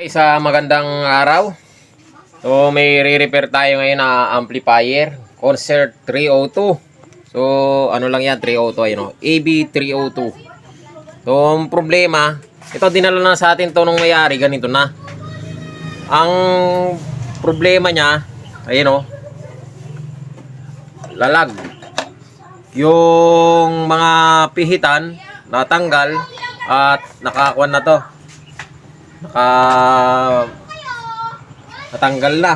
Isa magandang araw. So may re-repair tayo ngayon na amplifier, Concert 302. So ano lang yan 302 ayun oh, AB 302. So ang problema, ito dinala na sa atin to nung mayari ganito na. Ang problema niya, ayun oh. Lalag. Yung mga pihitan natanggal at nakakuan na to naka natanggal na.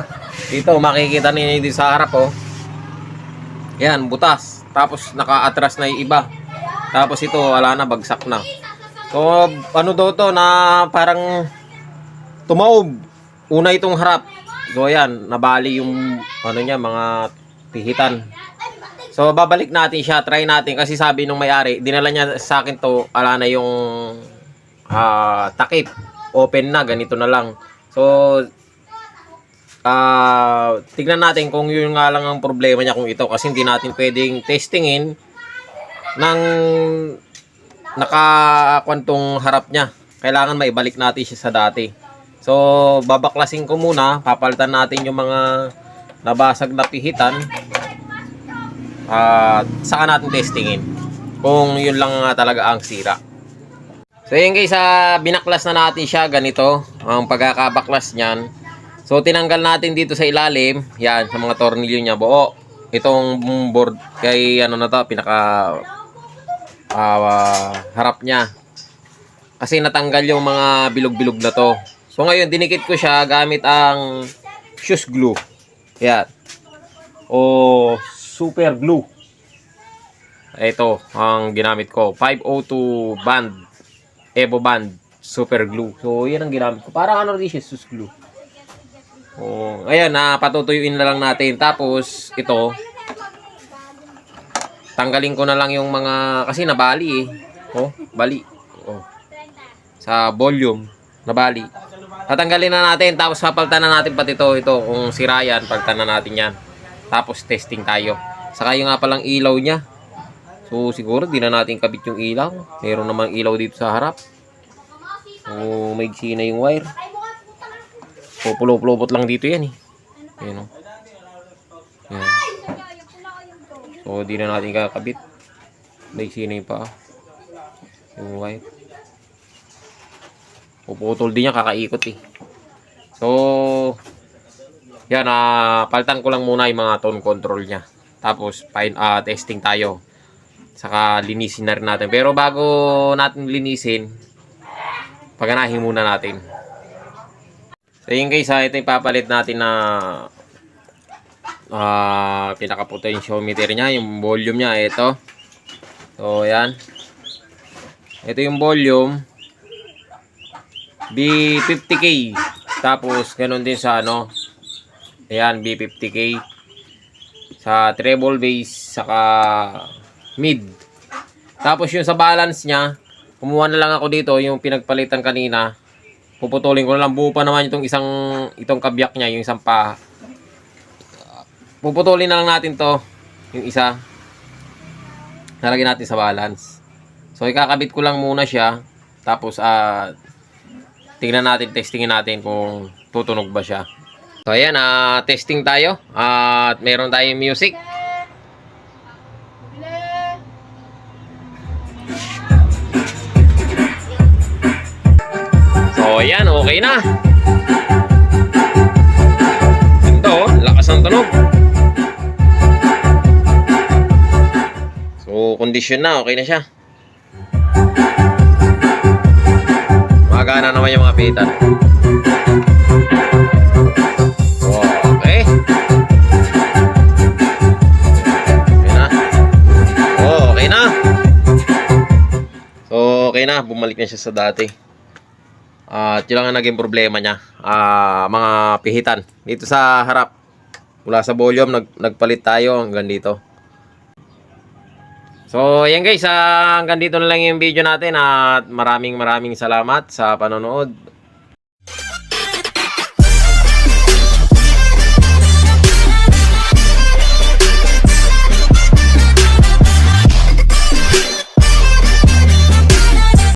Dito makikita niyo dito sa harap oh. Yan butas. Tapos naka-atras na yung iba. Tapos ito wala na bagsak na. So ano daw to na parang tumaob. Una itong harap. So yan nabali yung ano niya mga pihitan So babalik natin siya, try natin. Kasi sabi nung may-ari, dinala niya sa akin to, ala na yung ah, takip. Open na, ganito na lang. So ah tignan natin kung yun nga lang ang problema niya kung ito kasi hindi natin pwedeng testingin ng nakakwantong harap niya. Kailangan maibalik natin siya sa dati. So babaklasin ko muna, papalitan natin yung mga nabasag na pihitan at saka natin testingin kung yun lang nga talaga ang sira. So yun guys, ah, binaklas na natin siya ganito, ang pagkakabaklas niyan. So tinanggal natin dito sa ilalim, yan, sa mga tornilyo niya buo. Itong board kay ano na to, pinaka ah, harap niya. Kasi natanggal yung mga bilog-bilog na to. So ngayon, dinikit ko siya gamit ang shoes glue. Yan. O super glue. Ito ang ginamit ko. 502 band. Evo band. Super glue. So, yan ang ginamit ko. Parang ano rin siya, sus glue. Oh, ayan, na patutuyuin na lang natin. Tapos, ito, tanggalin ko na lang yung mga, kasi nabali eh. Oh, bali. Oh. Sa volume, nabali. Tatanggalin na natin, tapos papalitan na natin pati ito, ito, kung sira yan, palitan na natin yan. Tapos testing tayo. Saka yung nga palang ilaw niya. So siguro di na natin kabit yung ilaw. Meron namang ilaw dito sa harap. So may na yung wire. Pupulupulupot lang dito yan eh. Ayan o. Ayan. So di na natin kakabit. May na yung paa. Yung wire. Puputol din niya kakaikot eh. So yan, ah, palitan ko lang muna yung mga tone control niya. Tapos, fine, ah, testing tayo. Saka, linisin na rin natin. Pero bago natin linisin, paganahin muna natin. So, yun guys, ah, ito yung papalit natin na ah, pinaka-potentiometer niya. Yung volume niya, ito. So, yan. Ito yung volume. B50K. Tapos, ganun din sa ano, Ayan, B50K. Sa treble bass, saka mid. Tapos yung sa balance niya, kumuha na lang ako dito, yung pinagpalitan kanina. Puputulin ko na lang. Buo pa naman itong isang, itong kabyak niya, yung isang pa. Puputulin na lang natin to, yung isa. Nalagyan natin sa balance. So, ikakabit ko lang muna siya. Tapos, ah, tingnan natin, testingin natin kung tutunog ba siya. So ayan, ah testing tayo. At meron tayong music. So ayan, okay na. Ito, oh, lakas ng tunog. So, condition na, okay na siya. Magana naman yung mga pitan. Okay. Okay na. Oh, okay na. So, okay na. Bumalik na siya sa dati. At yun lang ang naging problema niya. Ah, mga pihitan. Dito sa harap. Mula sa volume, nag, nagpalit tayo hanggang dito. So, yan guys. ah, hanggang dito na lang yung video natin. At maraming maraming salamat sa panonood.